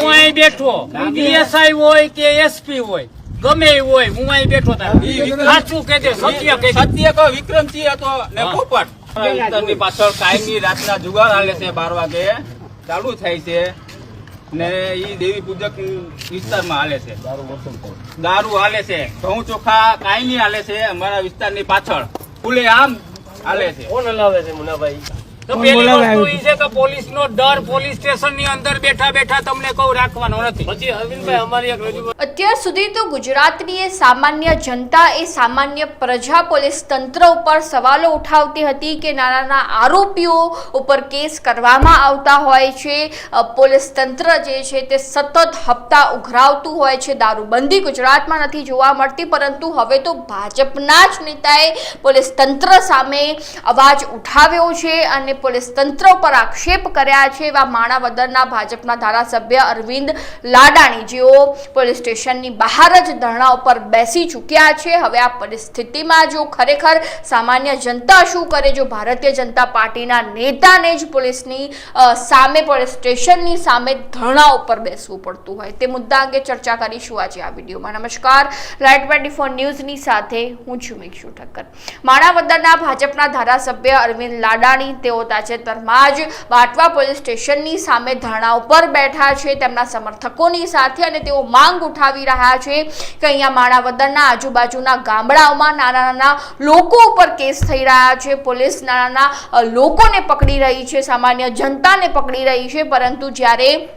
હું અહીં બેઠો. પીએસઆઈ હોય કે એસપી હોય ગમે હોય હું અહીં બેઠો સાચું કે છે? સત્ય કે સત્ય કહો વિક્રમસિંહ હતો ને પોપટ વિસ્તારની પાછળ કાયમી રાતના જુગાર હાલે છે બાર વાગે. ચાલુ થાય છે. ને ઈ દેવી પૂજક વિસ્તારમાં હાલે છે. દારૂ હાલે છે. ઘઉં ચોખા કાયમી હાલે છે અમારા વિસ્તારની પાછળ. ખુલે આમ હાલે છે. કોણ હલાવે છે મુનાભાઈ? તો પેલી વસ્તુ ઈ છે કે પોલીસ નો ડર પોલીસ સ્ટેશનની અંદર બેઠા બેઠા તમને કહું રાખવાનો નથી. પછી અરવિંદભાઈ અમારી એક રજૂઆત અત્યાર સુધી તો ગુજરાતની એ સામાન્ય જનતા એ સામાન્ય પ્રજા પોલીસ તંત્ર ઉપર સવાલો ઉઠાવતી હતી કે નાના નાના આરોપીઓ ઉપર કેસ કરવામાં આવતા હોય છે. પોલીસ તંત્ર જે છે તે સતત હપ્તા ઉઘરાવતું હોય છે. દારૂબંધી ગુજરાતમાં નથી જોવા મળતી, પરંતુ હવે તો ભાજપના જ નેતાએ પોલીસ તંત્ર સામે અવાજ ઉઠાવ્યો છે અને પોલીસ તંત્ર પર આક્ષેપ કર્યા છે. એવા માણાવદરના ભાજપના ધારાસભ્ય અરવિંદ લાડાણી, જેઓ પોલીસ સ્ટેશનની બહાર જ ધરણા ઉપર બેસી ચૂક્યા છે. હવે આ પરિસ્થિતિમાં જો ખરેખર સામાન્ય જનતા શું કરે, જો ભારતીય જનતા પાર્ટીના નેતાને જ પોલીસની સામે પોલીસ સ્ટેશનની સામે ધરણા ઉપર બેસવું પડતું હોય. તે મુદ્દા અંગે ચર્ચા કરીશું આજે આ વિડીયોમાં. નમસ્કાર. રાઇટ ટ્વેન્ટી ફોર ન્યૂઝની સાથે હું છું મીક્ષુ ઠક્કર. માણાવદરના ભાજપના ધારાસભ્ય અરવિંદ લાડાણી, તેઓ તાજેતરમાં જ વાટવા પોલીસ સ્ટેશનની સામે ધરણા ઉપર બેઠા છે. તેમના સમર્થકોની સાથે અને તેઓ માંગ ઉઠાવી રહ્યા છે. કે અહીંયા માણાવદરના આજુબાજુના ગામડાઓમાં નાના નાના લોકો ઉપર કેસ થઈ રહ્યા છે. પોલીસ નાના નાના લોકોને પકડી રહી છે. સામાન્ય જનતાને પકડી રહી છે. પરંતુ જ્યારે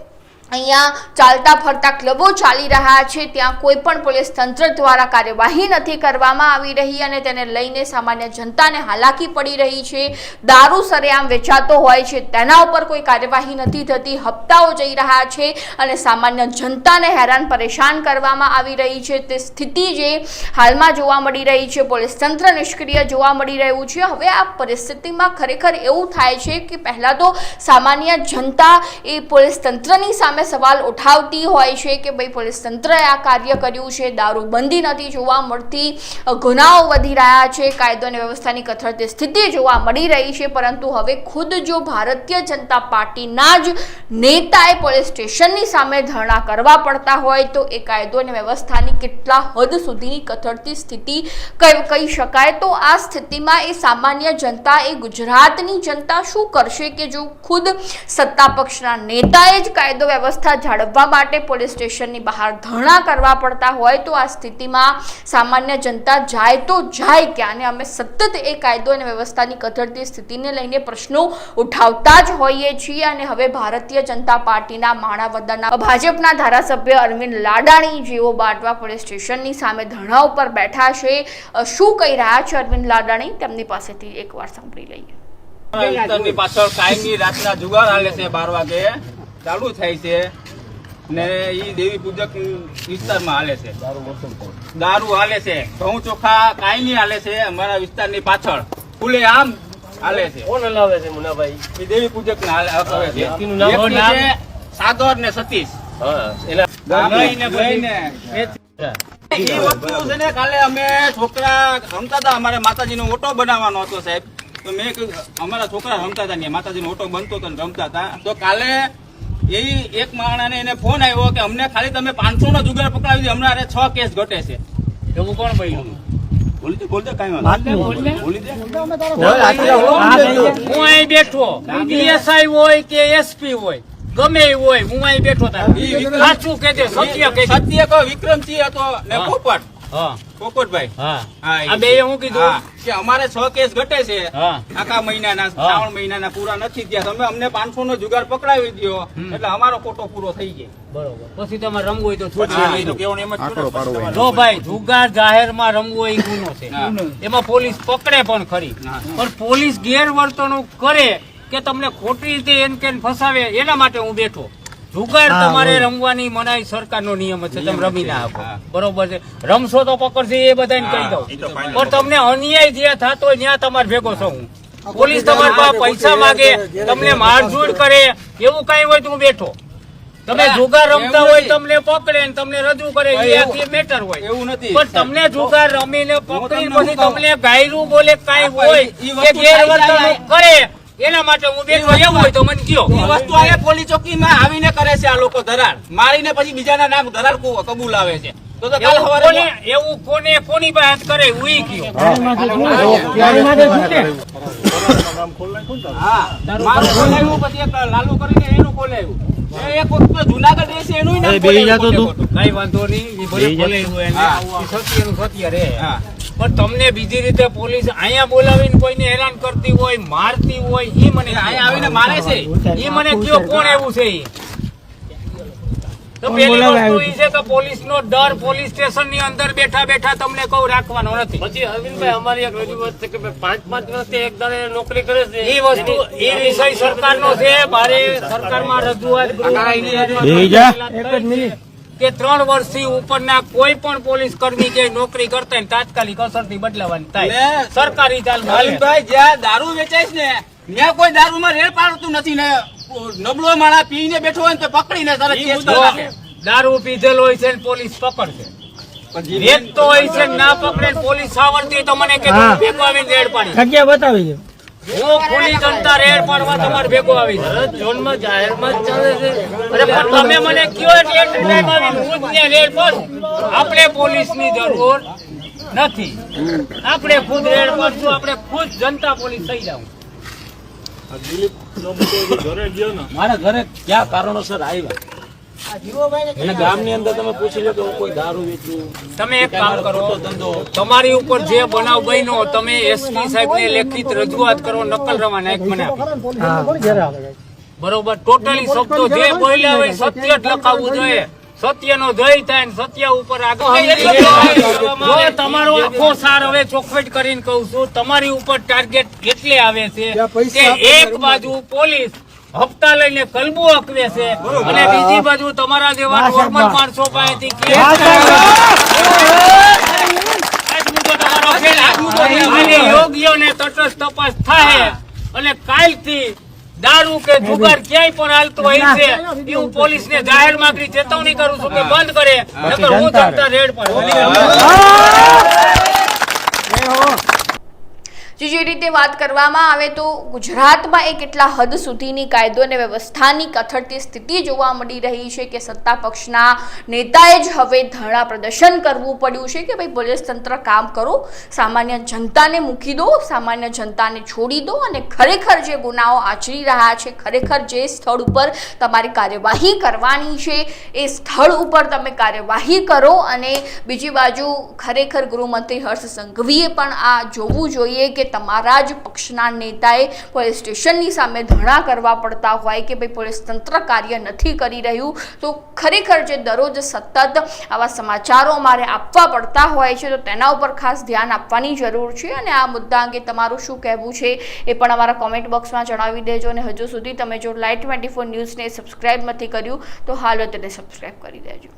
અહીંયા ચાલતા ફરતા ક્લબો ચાલી રહ્યા છે. ત્યાં કોઈ પણ પોલીસ તંત્ર દ્વારા કાર્યવાહી નથી કરવામાં આવી રહી અને તેને લઈને સામાન્ય જનતાને હાલાકી પડી રહી છે. દારૂ સરેઆમ વેચાતો હોય છે. તેના ઉપર કોઈ કાર્યવાહી નથી થતી. હપ્તાઓ જઈ રહ્યા છે અને સામાન્ય જનતાને હેરાન પરેશાન કરવામાં આવી રહી છે. તે સ્થિતિ જે હાલમાં જોવા મળી રહી છે. પોલીસ તંત્ર નિષ્ક્રિય જોવા મળી રહ્યું છે. હવે આ પરિસ્થિતિમાં ખરેખર એવું થાય છે કે પહેલાં તો સામાન્ય જનતા એ પોલીસ તંત્રની સામે સવાલ ઉઠાવતી હોય છે કે ભાઈ પોલીસ તંત્રએ આ કાર્ય કર્યું છે, દારૂબંધી નથી જોવા મળતી ગુનાઓ વધી રહ્યા છે, કાયદો અને વ્યવસ્થાની કથળતી સ્થિતિ જોવા મળી રહી છે, પરંતુ હવે ખુદ જો ભારતીય જનતા પાર્ટીના જ નેતાએ પોલીસ સ્ટેશનની સામે ધરણા કરવા પડતા હોય તો એ કાયદો અને વ્યવસ્થાની કેટલા હદ સુધીની કથળતી સ્થિતિ કહી શકાય? તો આ સ્થિતિમાં એ સામાન્ય જનતા, એ ગુજરાતની જનતા શું કરશે કે જો ખુદ સત્તા પક્ષના નેતાએ જ કાયદો વ્યવસ્થા જાળવવા માટે પોલીસ સ્ટેશનની બહાર ધરણા કરવા પડતા હોય તો આ સ્થિતિમાં સામાન્ય જનતા જાય તો જાય ક્યાં? અને અમે સતત એ કાયદો અને વ્યવસ્થાની કથળતી સ્થિતિને લઈને પ્રશ્નો ઉઠાવતા જ હોઈએ છીએ. અને હવે ભારતીય જનતા પાર્ટીના માણાવદરના ભાજપના ધારાસભ્ય અરવિંદ લાડાણી જેઓ બાટવા પોલીસ સ્ટેશનની સામે ધરણા ઉપર બેઠા છે શું કહી રહ્યા છે અરવિંદ લાડાણી? તેમની પાસેથી એકવાર સાંભળી લઈએ. પાછળ કાયમી રાતના જુગાર હાલે છે બાર વાગે. ચાલુ થાય છે ને એ દેવી પૂજક વિસ્તારમાં હાલે છે. દારૂ હાલે છે. ઘઉં ચોખા કાયમી હાલે છે અમારા વિસ્તારની પાછળ. ખુલે આમ હાલે છે. કોણ હલાવે છે મુનાભાઈ? એ દેવી પૂજક ને હાલે હવે છે. સાગર ને સતીશ. અમારે માતાજીનો ઓટો બનાવવાનો હતો સાહેબ. તો મેં કીધું અમારા છોકરા રમતા હતા માતાજી નો ઓટો બનતો હતો રમતા હતા તો કાલે એ એક માણસને એને ફોન આવ્યો કે અમને ખાલી તમે પાંચસો નો જુગાર પકડાવી દે હમણાં છ કેસ ઘટે છે. એવું કોણ ભાઈ બોલી દે બોલ દે કાંઈ વાત ને બોલ ને. બોલી દે. હું અહીં બેઠો. પીએસઆઈ હોય કે એસપી હોય ગમે હોય હું અહીં બેઠો તારે. સાચું કે સત્ય કે સત્ય કહો વિક્રમસિંહ હતો ને. પોપટ. પોપટભાઈ. હા. હા, એ આ બે હું કીધું. કે અમારે છ કેસ ઘટે છે. આખા મહિનાના. શ્રાવણ મહિનાના પૂરા નથી થયા. તમે અમને પાંચસો નો જુગાર પકડાવી દો એટલે અમારો કોટો પૂરો થઈ જાય બરોબર. પછી તમારે રમવું હોય તો જ હોય. ભાઈ જુગાર જાહેરમાં રમવો એ ગુનો છે. એમાં પોલીસ પકડે પણ ખરી. પણ પોલીસ ગેરવર્તણૂક કરે કે તમને ખોટી રીતે એન કેન ફસાવે એના માટે હું બેઠો. જુગાર તમારે રમવાની મનાઈ સરકારનો નિયમ છે તમે રમી ના આપો બરોબર છે. રમશો તો પકડશે એ બધાને કહી દઉં. પણ તમને અન્યાય જ્યાં થતો હોય ત્યાં તમારે ભેગો છો હું. પોલીસ તમારી પાસે પૈસા માગે તમને મારઝૂડ કરે એવું કઈ હોય તો હું બેઠો. તમે જુગાર રમતા હોય તમને પકડે ને તમને રજૂ કરે એ મેટર હોય. એવું નથી. પણ તમને જુગાર રમીને પકડી તમને પછી તમને ગાયરું બોલે કઈ હોય કે ગેરવર્તણૂક કરે. એના માટે હું બેઠો એવું હોય તો મને કયો. એ વસ્તુ અહીંયા પોલીસ ચોકીમાં આવીને કરે છે આ લોકો ધરાર મારીને પછી બીજાના નામ ધરાર કબૂલ આવે છે. તો તો કાલ સવારે એવું કોને કોની પાસે કરે હું. ઈ હા. મારું ખોલાવ્યું પછી એક લાલુ કરીને એનું ખોલાવ્યું એ જુનાગઢ રહેશે એનું. કઈ વાંધો નહીં સત્ય હા. પણ તમને બીજી રીતે પોલીસ અહીંયા બોલાવીને કોઈને હેરાન કરતી હોય મારતી હોય એ મને અહીંયા આવીને મારે છે? એ મને કયો કોણ એવું છે એ તો પેલી વસ્તુ એ છે કે પોલીસનો ડર પોલીસ સ્ટેશનની અંદર બેઠા બેઠા તમને કઉ રાખવાનો નથી. પછી અરવિંદભાઈ અમારી એક રજૂઆત છે કે ભાઈ પાંચ પાંચ વર્ષથી એક દાડે નોકરી કરે છે. ઈ વસ્તુ એ વિષય સરકારનો છે મારે સરકારમાં રજૂઆત ગૃહની કે ત્રણ વર્ષથી ઉપરના કોઈ પણ પોલીસ કર્મી જે નોકરી કરતા તાત્કાલિક અસરથી બદલાવાની થાય. સરકારી ચાલમાં ભાઈ જ્યાં દારૂ વેચાય ને ત્યાં કોઈ દારૂમાં રેડ પાડતું નથી ને નબળો માણા પીને બેઠો હોય ને તો પકડીને કેસ દારૂ પીધેલો હોય છે ને પોલીસ પકડશે. તો હોય છે ને ના પકડે ને પોલીસ સાવરતી તો મને કે ભેગો આવીને રેડ પાડી. જગ્યા બતાવી દો. હું ખુલ્લી જનતા રેડ પાડવા તમારે ભેગો આવી ઝોનમાં જાહેરમાં જ ચાલે છે. અરે પણ તમે મને કયો એટલે એક હું જ ત્યાં રેડ પાડું. આપણે પોલીસની જરૂર નથી. આપણે ખુદ રેડ પાડશું આપણે ખુદ જનતા પોલીસ થઈ જાવ મારા ઘરે કયા કારણોસર આવ્યા? ગામની અંદર તમે પૂછી લો કે હું કોઈ દારૂ વેચું તમે એક કામ કરો તમારી ઉપર જે બનાવ બન્યો તમે એસપી સાહેબ લેખિત રજૂઆત કરો નકલ રવાના એક મને બરોબર ટોટલી શબ્દો જે બોલ્યા હોય સત્ય જ લખાવવું જોઈએ. સત્યનો જય થાય ને સત્ય ઉપર આગળ તમારો આખો સાર હવે ચોખવટ કરીને કહું છું તમારી ઉપર ટાર્ગેટ કેટલી આવે છે? કે એક બાજુ પોલીસ હપ્તા લઈને કલબુ અકવે છે. અને બીજી બાજુ તમારા જેવા નોર્મલ માણસો પાસેથી તટસ્થ તપાસ થાય. અને કાલથી દારૂ કે જુગાર ક્યાંય પણ હાલતો હોય છે. એ હું પોલીસને જાહેર માંગણી ચેતવણી કરું છું કે બંધ કરે. નકર હું જનતા રેડ પર વાત કરવામાં આવે તો ગુજરાતમાં એ એટલા હદ સુધીની કાયદો અને વ્યવસ્થાની કથળતી સ્થિતિ જોવા મળી રહી છે કે સત્તા પક્ષના નેતાએ જ હવે ધરણા પ્રદર્શન કરવું પડ્યું છે કે ભાઈ પોલીસ તંત્ર કામ કરો, સામાન્ય જનતાને મૂકી દો, સામાન્ય જનતાને છોડી દો અને ખરેખર જે ગુનાઓ આચરી રહ્યા છે, ખરેખર જે સ્થળ ઉપર તમારી કાર્યવાહી કરવાની છે, એ સ્થળ ઉપર તમે કાર્યવાહી કરો અને બીજી બાજુ ખરેખર ગૃહમંત્રી હર્ષ સંઘવીએ પણ આ જોવું જોઈએ કે તમારા જ પક્ષના નેતાએ પોલીસ સ્ટેશનની સામે ધરણા કરવા પડતા હોય કે ભાઈ પોલીસ તંત્ર કાર્ય નથી કરી રહ્યું, તો ખરેખર જે દરરોજ સતત આવા સમાચારો અમારે આપવા પડતા હોય છે, તો તેના ઉપર ખાસ ધ્યાન આપવાની જરૂર છે. અને આ મુદ્દા અંગે તમારું શું કહેવું છે એ પણ અમારા કોમેન્ટ બોક્સમાં જણાવી દેજો. અને હજુ સુધી તમે જો લાઈટ ટ્વેન્ટી ફોર ન્યૂઝને સબસ્ક્રાઈબ નથી કર્યું, તો હાલ તેને સબસ્ક્રાઇબ કરી દેજો.